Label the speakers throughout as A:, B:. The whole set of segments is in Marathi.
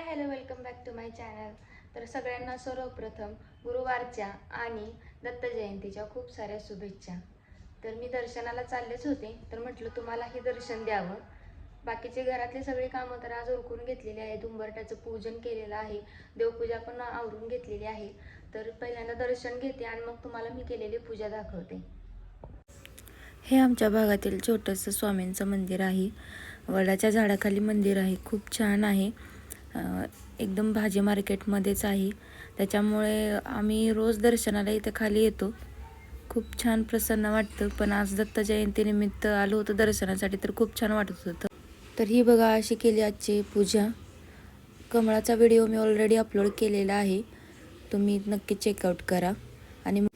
A: Hi hello welcome back to my channel. तर सगळ्यांना सर्वप्रथम गुरुवारच्या आणि दत्त जयंतीच्या खूप साऱ्या शुभेच्छा. तर मी दर्शनाला चाललेच होते तर म्हटलं तुम्हालाही दर्शन द्यावं. बाकीचे घरातले सगळे कामं तर आज उरकून घेतलेली आहेत. उंबरट्याचं पूजन केलेलं आहे. देवपूजा पण आवरून घेतलेली आहे. तर पहिल्यांदा दर्शन घेते आणि मग तुम्हाला मी केलेली पूजा दाखवते.
B: हे आमच्या भागातील छोटंसं स्वामींचं मंदिर आहे. वडाच्या झाडाखाली मंदिर आहे. खूप छान आहे. एकदम भाजी मार्केटमध्येच आहे. त्याच्यामुळे आम्ही रोज दर्शनाला इथं खाली येतो. खूप छान प्रसन्न वाटतं. पण आज दत्त जयंतीनिमित्त आलो होतो दर्शनासाठी तर खूप छान वाटत होतं. तर ही बघा अशी केली आजची पूजा. कमळाचा व्हिडिओ मी ऑलरेडी अपलोड केलेला आहे. तुम्ही नक्की चेकआउट करा. आणि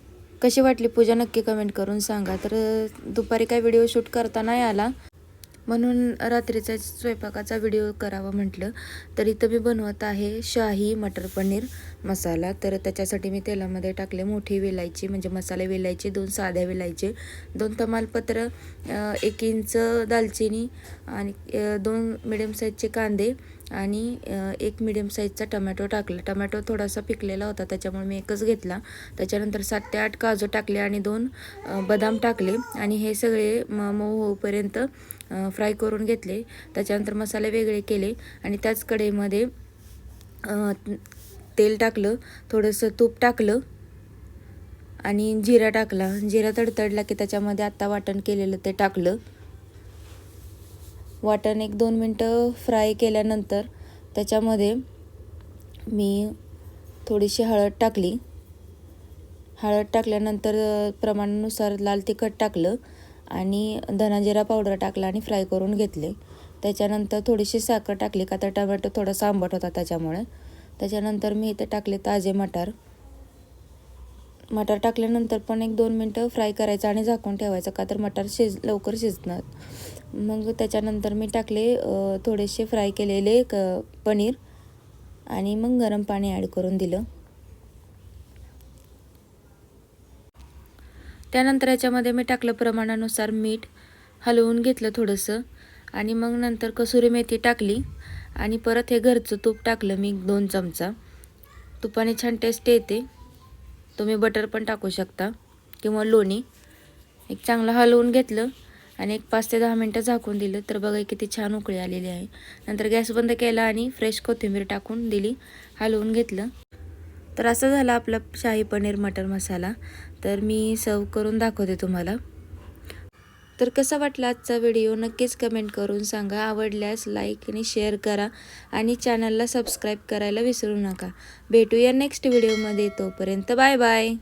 B: कशी वाटली पूजा नक्की कमेंट करून सांगा. तर दुपारी काय व्हिडिओ शूट करता नाही आला. म्हणून रात्रीचा स्वयंपाकाचा व्हिडिओ करावा म्हटलं. तर इथं मी बनवत आहे शाही मटर पनीर मसाला. तर त्याच्यासाठी मी तेलामध्ये टाकले मोठी वेलायची म्हणजे मसाले वेलायचे दोन साध्या वेलायचे दोन तमालपत्र एक इंच दालचिनी आणि दोन मिडियम साईजचे कांदे आणि एक मिडियम साईजचा टमॅटो टाकला. टमॅटो थोडासा पिकलेला होता त्याच्यामुळे मी एकच घेतला. त्याच्यानंतर सात ते आठ काजू टाकले आणि दोन बदाम टाकले. आणि हे सगळे म मऊ होऊपर्यंत फ्राय करून घेतले. त्याच्यानंतर मसाले वेगळे केले. आणि त्याच कढईमध्ये तेल टाकलं. थोडंसं तूप टाकलं. आणि जिरा टाकला. जिरा तडतडला की त्याच्यामध्ये आत्ता वाटण केलेलं ते टाकलं. वाटण एक दोन मिनटं फ्राय केल्यानंतर त्याच्यामध्ये मी थोडीशी हळद टाकली. हळद टाकल्यानंतर प्रमाणानुसार लाल तिखट टाकलं आणि धनाजिरा पावडर टाकला आणि फ्राय करून घेतले. त्याच्यानंतर थोडीशी साखर टाकली का तर टमॅटो थोडासा आंबट होता त्याच्यामुळे. त्याच्यानंतर मी इथे टाकले ताजे मटार. मटार टाकल्यानंतर पण एक दोन मिनटं फ्राय करायचं आणि झाकून ठेवायचं का तर मटार शिज लवकर शिजणार. मग त्याच्यानंतर मी टाकले थोडेसे फ्राय केलेले क पनीर आणि मग गरम पाणी ॲड करून दिलं. त्यानंतर याच्यामध्ये मी टाकलं प्रमाणानुसार मीठ हलवून घेतलं थोडंसं आणि मग नंतर कसुरी मेथी टाकली आणि परत हे घरचं तूप टाकलं मी दोन चमचा. तुपाने छान टेस्ट येते. तुम्ही बटर पण टाकू शकता किंवा लोणी. एक चांगलं हलवून घेतलं. आणि एक पाच ते दहा मिनटं झाकून दिलं तर बघा किती छान उकळी आलेली आहे. नंतर गॅस बंद केला आणि फ्रेश कोथिंबीर टाकून दिली हलवून घेतलं. तर असं झालं आपला शाही पनीर मटर मसाला. तर मी सर्व करून दाखवते तुम्हाला. तर कसा वाटला आजचा व्हिडिओ नक्कीच कमेंट करून सांगा. आवडल्यास लाईक आणि शेअर करा आणि चॅनलला सबस्क्राईब करायला विसरू नका. भेटूया नेक्स्ट व्हिडिओमध्ये तोपर्यंत बाय बाय